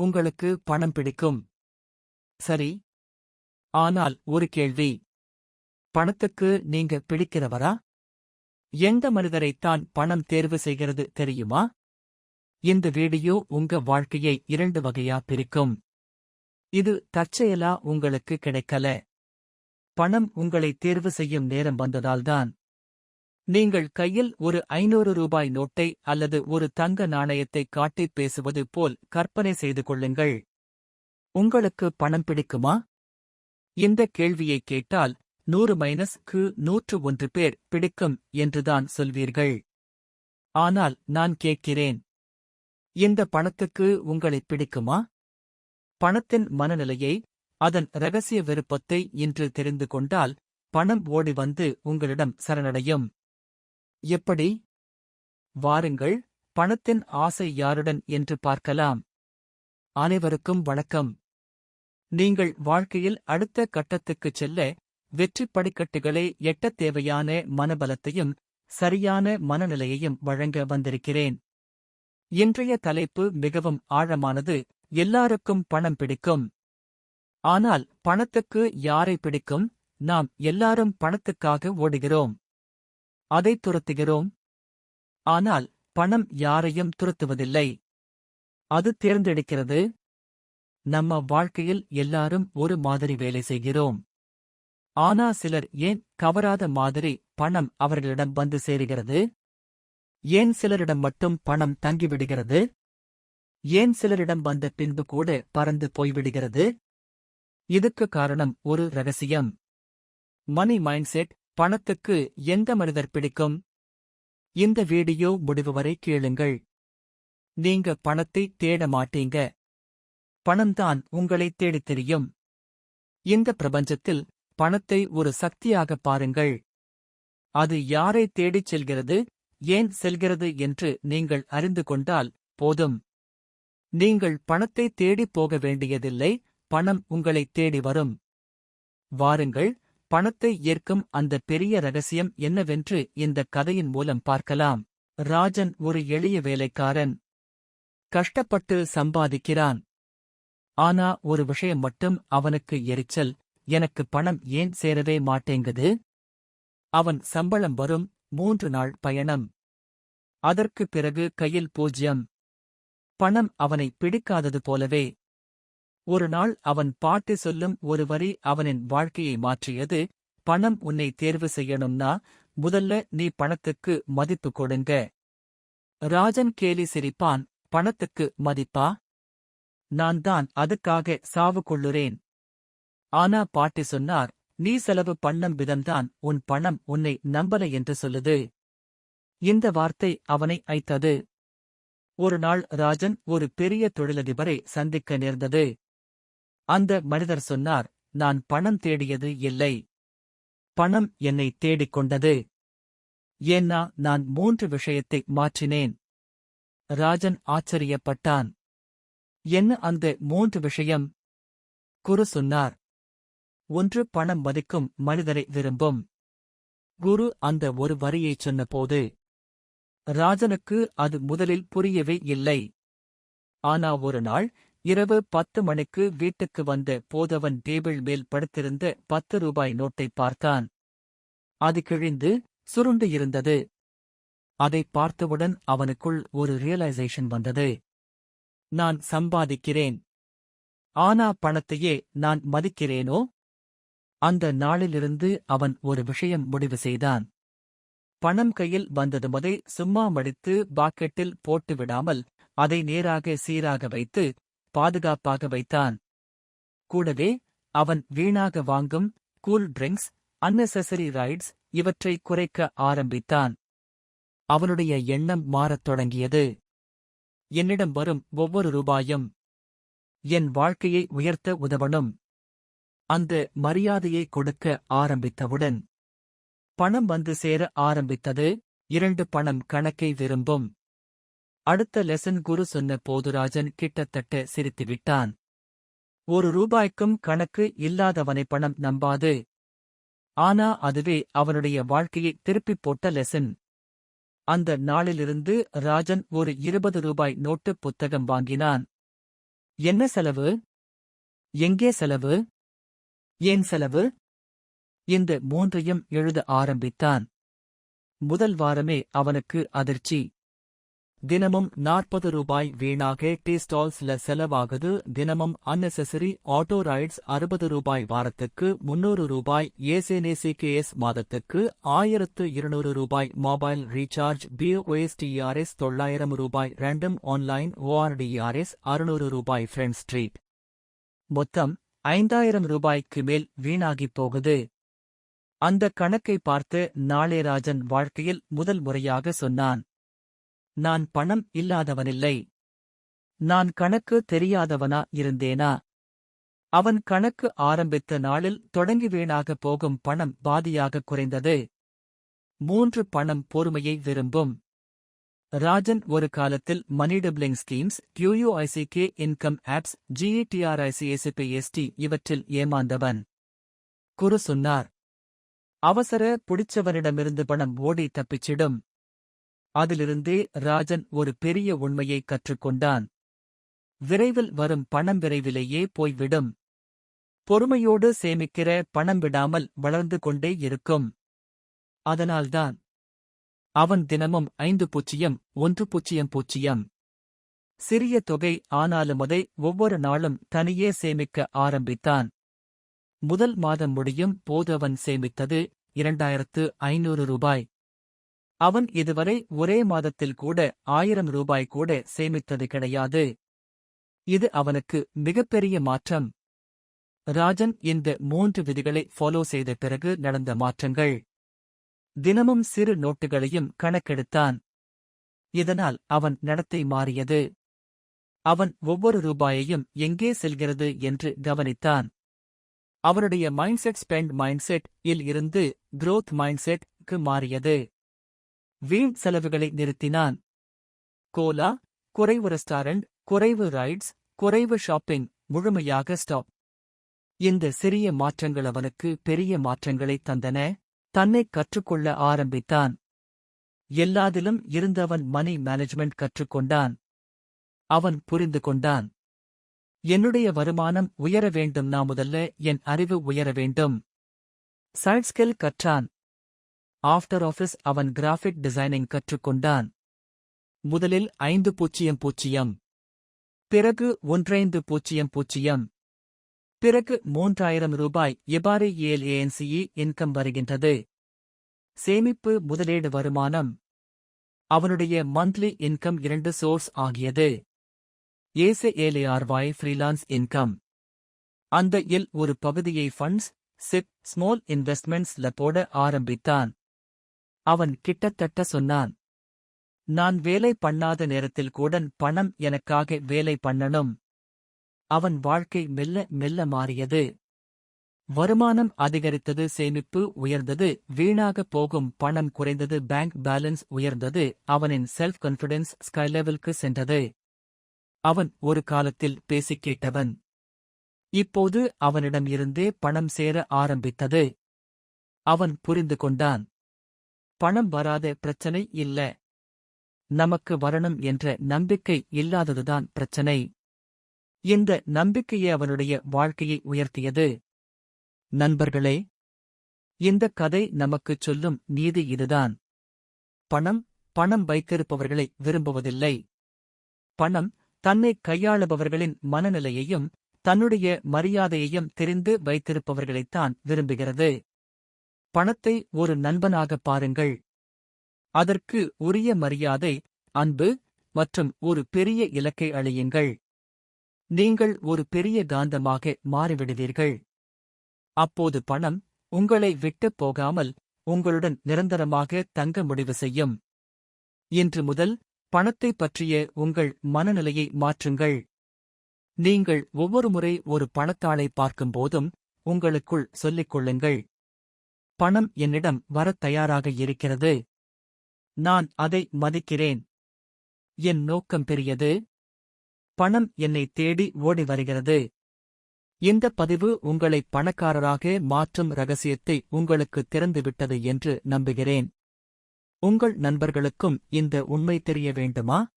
உங்களுக்கு பணம் பிடிக்கும். சரி. ஆனால் ஒரு கேள்வி. பணத்துக்கு நீங்க பிடிக்கிறவரா? எந்த மனிதரைத்தான் பணம் தேர்வு செய்கிறது தெரியுமா? இந்த வீடியோ உங்க வாழ்க்கையை இரண்டு வகையா பிரிக்கும். இது தற்செயலா உங்களுக்கு கிடைக்கல. பணம் உங்களை தேர்வு செய்யும் நேரம் வந்ததால்தான். நீங்கள் கையில் ஒரு ஐநூறு ரூபாய் நோட்டை அல்லது ஒரு தங்க நாணயத்தை காட்டிப் பேசுவது போல் கற்பனை செய்து கொள்ளுங்கள். உங்களுக்கு பணம் பிடிக்குமா? இந்த கேள்வியை கேட்டால் நூறு மைனஸ் கு நூற்று ஒன்று பேர் பிடிக்கும் என்றுதான் சொல்வீர்கள். ஆனால் நான் கேட்கிறேன். இந்த பணத்துக்கு உங்களை பிடிக்குமா? பணத்தின் மனநிலையை அதன் ரகசிய விருப்பத்தை இன்று தெரிந்து கொண்டால் பணம் ஓடி வந்து உங்களிடம் சரணடையும். எப்படி? வாருங்கள் பணத்தின் ஆசை யாருடன் என்று பார்க்கலாம். அனைவருக்கும் வணக்கம். நீங்கள் வாழ்க்கையில் அடுத்த கட்டத்துக்குச் செல்ல வெற்றி படிக்கட்டுகளை எட்டத் தேவையான மனபலத்தையும் சரியான மனநிலையையும் வழங்க வந்திருக்கிறேன். இன்றைய தலைப்பு மிகவும் ஆழமானது எல்லாருக்கும் பணம் பிடிக்கும். ஆனால் பணத்துக்கு யாரை பிடிக்கும்? நாம் எல்லாரும் பணத்துக்காக ஓடுகிறோம். அதை துரத்துகிறோம். ஆனால் பணம் யாரையும் துரத்துவதில்லை. அது தேர்ந்தெடுக்கிறது. நம்ம வாழ்க்கையில் எல்லாரும் ஒரு மாதிரி வேலை செய்கிறோம். ஆனா சிலர் ஏன் கவராத மாதிரி பணம் அவர்களிடம் வந்து சேருகிறது? ஏன் சிலரிடம் மட்டும் பணம் தங்கிவிடுகிறது? ஏன் சிலரிடம் வந்த பின்பு கூட பறந்து போய்விடுகிறது? இதுக்கு காரணம் ஒரு ரகசியம். மணி மைண்ட்செட் பணத்துக்கு எந்த மனிதர் பிடிக்கும்? இந்த வீடியோ முடிவு வரை கேளுங்கள். நீங்க பணத்தை தேட மாட்டீங்க. பணம்தான் உங்களை தேடித் தெரியும். இந்த பிரபஞ்சத்தில் பணத்தை ஒரு சக்தியாக பாருங்கள். அது யாரை தேடிச் செல்கிறது ஏன் செல்கிறது என்று நீங்கள் அறிந்து கொண்டால் போதும். நீங்கள் பணத்தை தேடிப் போக வேண்டியதில்லை பணம் உங்களை தேடி வரும். வாருங்கள் பணத்தை ஏற்கும் அந்த பெரிய ரகசியம் என்னவென்று இந்த கதையின் மூலம் பார்க்கலாம். ராஜன் ஒரு எளிய வேலைக்காரன். கஷ்டப்பட்டு சம்பாதிக்கிறான். ஆனா ஒரு விஷயம் மட்டும் அவனுக்கு எரிச்சல். எனக்கு பணம் ஏன் சேரவே மாட்டேங்குது? அவன் சம்பளம் வரும் மூன்று நாள் பயணம். அதற்கு பிறகு கையில் பூஜ்யம். பணம் அவனை பிடிக்காதது போலவே ஒரு நாள் அவன் பாட்டு சொல்லும் ஒரு வரி அவனின் வாழ்க்கையை மாற்றியது. பணம் உன்னை தேர்வு செய்யணும்னா முதல்ல நீ பணத்துக்கு மதிப்பு கொடுங்க. ராஜன் கேலி சிரிப்பான் பணத்துக்கு மதிப்பா? நான் தான் அதுக்காக சாவு கொள்ளுறேன். ஆனா பாட்டி சொன்னார் நீ செலவு பண்ணம் விதம்தான் உன் பணம் உன்னை நம்பல என்று சொல்லுது. இந்த வார்த்தை அவனை ஐத்தது ஒரு நாள் ராஜன் ஒரு பெரிய தொழிலதிபரை சந்திக்க நேர்ந்தது. அந்த மனிதர் சொன்னார் நான் பணம் தேடியது இல்லை. பணம் என்னை தேடிக் கொண்டது ஏன்னா நான் மூன்று விஷயத்தை மாற்றினேன். ராஜன் ஆச்சரியப்பட்டான். என்ன அந்த மூன்று விஷயம்? குரு சொன்னார் ஒன்று பணம் மதிக்கும் மனிதரை விரும்பும். குரு அந்த ஒரு வரியைச் சொன்னபோது ராஜனுக்கு அது முதலில் புரியவே இல்லை. ஆனா ஒரு நாள் இரவு பத்து மணிக்கு வீட்டுக்கு வந்த போதவன் டேபிள் மேல் படுத்திருந்த பத்து ரூபாய் நோட்டை பார்த்தான். அது கிழிந்து சுருண்டு இருந்தது. அதை பார்த்தவுடன் அவனுக்குள் ஒரு ரியலைசேஷன் வந்தது. நான் சம்பாதிக்கிறேன். ஆனா பணத்தையே நான் மதிக்கிறேனோ? அந்த நாளிலிருந்து அவன் ஒரு விஷயம் முடிவு செய்தான். பணம் கையில் வந்தது முதல் சும்மா மடித்து பாக்கெட்டில் போட்டு விடாமல் அதை நேராக சீராக வைத்து பாதுகாப்பாக வைத்தான். கூடவே அவன் வீணாக வாங்கும் கூல் ட்ரிங்க்ஸ் அன்னெசரி ரைட்ஸ் இவற்றை குறைக்க ஆரம்பித்தான். அவனுடைய எண்ணம் மாறத் தொடங்கியது. என்னிடம் வரும் ஒவ்வொரு ரூபாயும் என் வாழ்க்கையை உயர்த்த உதவணும். அந்த மரியாதையை கொடுக்க ஆரம்பித்தவுடன் பணம் வந்து சேர ஆரம்பித்தது. இரண்டு பணம் கணக்கை விரும்பும். அடுத்த லெசன் குரு சொன்ன போதுராஜன் கிட்டத்தட்ட சிரித்துவிட்டான். ஒரு ரூபாய்க்கும் கணக்கு இல்லாதவனை பணம் நம்பாது. ஆனா அதுவே அவனுடைய வாழ்க்கையை திருப்பிப் போட்ட லெசன் அந்த நாளிலிருந்து ராஜன் ஒரு இருபது ரூபாய் நோட்டு புத்தகம் வாங்கினான். என்ன செலவு? எங்கே செலவு? ஏன் செலவு? இந்த மூன்றையும் எழுத ஆரம்பித்தான். முதல் வாரமே அவனுக்கு அதிர்ச்சி. தினமும் நாற்பது ரூபாய் வீணாக டீஸ்டால்ஸ்ல செலவாகுது. தினமும் அன்னெசரி ஆட்டோ ரைட்ஸ் அறுபது ரூபாய் வாரத்துக்கு முன்னூறு ரூபாய். ஏசேனேசிகேஎஸ் மாதத்துக்கு ஆயிரத்து இருநூறு ரூபாய். மொபைல் ரீசார்ஜ் பிஓஎஸ்டிஆர்எஸ் தொள்ளாயிரம் ரூபாய். ரேண்டம் ஆன்லைன் ஓஆர்டிஆர்எஸ் அறுநூறு ரூபாய். ஃப்ரெண்ட் ஸ்ட்ரீட் மொத்தம் ஐந்தாயிரம் ரூபாய்க்கு மேல் வீணாகிப் போகுது. அந்த கணக்கை பார்த்து நாளேராஜன் வாழ்க்கையில் முதல் முறையாக சொன்னான். நான் பணம் இல்லாதவனில்லை. நான் கணக்கு தெரியாதவனா இருந்தேனா? அவன் கணக்கு ஆரம்பித்த நாளில் தொடங்கி வீணாகப் போகும் பணம் பாதியாக குறைந்தது. மூன்று பணம் பொறுமையை விரும்பும். ராஜன் ஒரு காலத்தில் மணி டபிளிங் ஸ்கீம்ஸ் கியூயூஐசிகே இன்கம் ஆப்ஸ் ஜிஇடிஆர்ஐசிஎஸ்பிஎஸ்டி இவற்றில் ஏமாந்தவன். குரு சொன்னார் அவசர பிடிச்சவனிடமிருந்து பணம் ஓடி தப்பிச்சிடும். அதிலிருந்தே ராஜன் ஒரு பெரிய உண்மையை கற்றுக்கொண்டான். விரைவில் வரும் பணம் விரைவிலேயே போய்விடும். பொறுமையோடு சேமிக்கிற பணம் விடாமல் வளர்ந்து கொண்டே இருக்கும். அதனால்தான் அவன் தினமும் ஐந்து பூச்சியம் ஒன்று பூச்சியம் பூச்சியம். சிறிய தொகை ஆனாலும் அதை ஒவ்வொரு நாளும் தனியே சேமிக்க ஆரம்பித்தான். முதல் மாதம் முடியும் போது அவன் சேமித்தது இரண்டாயிரத்து ஐநூறு ரூபாய். அவன் இதுவரை ஒரே மாதத்தில் கூட ஆயிரம் ரூபாய் கூட சேமித்தது கிடையாது. இது அவனுக்கு மிகப்பெரிய மாற்றம். ராஜன் இந்த மூன்று விதிகளை ஃபாலோ செய்த பிறகு நடந்த மாற்றங்கள். தினமும் சிறு நோட்டுகளையும் கணக்கெடுத்தான். இதனால் அவன் நடத்தை மாறியது. அவன் ஒவ்வொரு ரூபாயையும் எங்கே செல்கிறது என்று கவனித்தான். அவனுடைய மைண்ட்செட் ஸ்பெண்ட் மைண்ட்செட் இல் இருந்து குரோத் மைண்ட்செட் க்கு மாறியது. வீண் செலவுகளை நிறுத்தினான். கோலா குறைவு ரெஸ்டாரண்ட் குறைவு ரைட்ஸ் குறைவு ஷாப்பிங் முழுமையாக ஸ்டாப் இந்த சிறிய மாற்றங்கள் அவனுக்கு பெரிய மாற்றங்களைத் தந்தன. தன்னை கற்றுக்கொள்ள ஆரம்பித்தான். எல்லாதிலும் இருந்தவன் மணி மேனேஜ்மெண்ட் கற்றுக்கொண்டான். அவன் புரிந்து கொண்டான். என்னுடைய வருமானம் உயர வேண்டும் நான் முதல்ல என் அறிவு உயர வேண்டும். சைட்ஸ்கில் கற்றான். ஆஃப்டர் ஆஃபீஸ் அவன் கிராஃபிக் டிசைனிங் கற்றுக்கொண்டான். முதலில் ஐந்து பூச்சியம் பூச்சியம். பிறகு ஒன்றைந்து பூச்சியம் பூச்சியம். பிறகு மூன்றாயிரம் ரூபாய் எபாரி ஏஎல்ஏஎன்சிஇ இன்கம் வருகின்றது. சேமிப்பு முதலீடு வருமானம். அவனுடைய மந்த்லி இன்கம் இரண்டு சோர்ஸ் ஆகியது. ஏசே ஏலேஆர்வாய் ஃப்ரீலான்ஸ் இன்கம் அந்த இல் ஒரு பகுதியை ஃபண்ட்ஸ் சிப் ஸ்மால் இன்வெஸ்ட்மெண்ட்ஸ்ல போட ஆரம்பித்தான். அவன் கிட்டத்தட்ட சொன்னான் நான் வேலை பண்ணாத நேரத்தில் கூட பணம் எனக்காக வேலை பண்ணணும். அவன் வாழ்க்கை மெல்ல மெல்ல மாறியது. வருமானம் அதிகரித்தது சேமிப்பு உயர்ந்தது வீணாக போகும் பணம் குறைந்தது பேங்க் பேலன்ஸ் உயர்ந்தது அவனின் செல்ஃப் கான்ஃபிடன்ஸ் ஸ்கை லெவலுக்கு சென்றது. அவன் ஒரு காலத்தில் பேசிக் கேட்டவன். இப்போது அவனிடம் இருந்தே பணம் சேர ஆரம்பித்தது. அவன் புரிந்து கொண்டான். பணம் வராத பிரச்சனை இல்ல. நமக்கு வரணும் என்ற நம்பிக்கை இல்லாததுதான் பிரச்சனை. இந்த நம்பிக்கையே அவனுடைய வாழ்க்கையை உயர்த்தியது. நண்பர்களே இந்த கதை நமக்குச் சொல்லும் நீதி இதுதான். பணம் பணம் வைத்திருப்பவர்களை விரும்புவதில்லை. பணம் தன்னை கையாளுபவர்களின் மனநிலையையும் தன்னுடைய மரியாதையையும் தெரிந்து வைத்திருப்பவர்களைத்தான் விரும்புகிறது. பணத்தை ஒரு நண்பனாகப் பாருங்கள். அதற்கு உரிய மரியாதை அன்பு மற்றும் ஒரு பெரிய இலக்கை அழியுங்கள் நீங்கள் ஒரு பெரிய காந்தமாக மாறிவிடுவீர்கள். அப்போது பணம் உங்களை விட்டுப் போகாமல் உங்களுடன் நிரந்தரமாக தங்க முடிவு செய்யும். இன்று முதல் பணத்தைப் பற்றிய உங்கள் மனநிலையை மாற்றுங்கள். நீங்கள் ஒவ்வொரு முறை ஒரு பணத்தாளை பார்க்கும்போதும் உங்களுக்குள் சொல்லிக் கொள்ளுங்கள். பணம் என்னிடம் வரத் தயாராக இருக்கிறது. நான் அதை மதிக்கிறேன். என் நோக்கம் பெரியது. பணம் என்னை தேடி ஓடி வருகிறது. இந்த பதிவு உங்களை பணக்காரராக மாற்றும் ரகசியத்தை உங்களுக்கு திறந்துவிட்டது என்று நம்புகிறேன். உங்கள் நண்பர்களுக்கும் இந்த உண்மை தெரிய வேண்டுமா?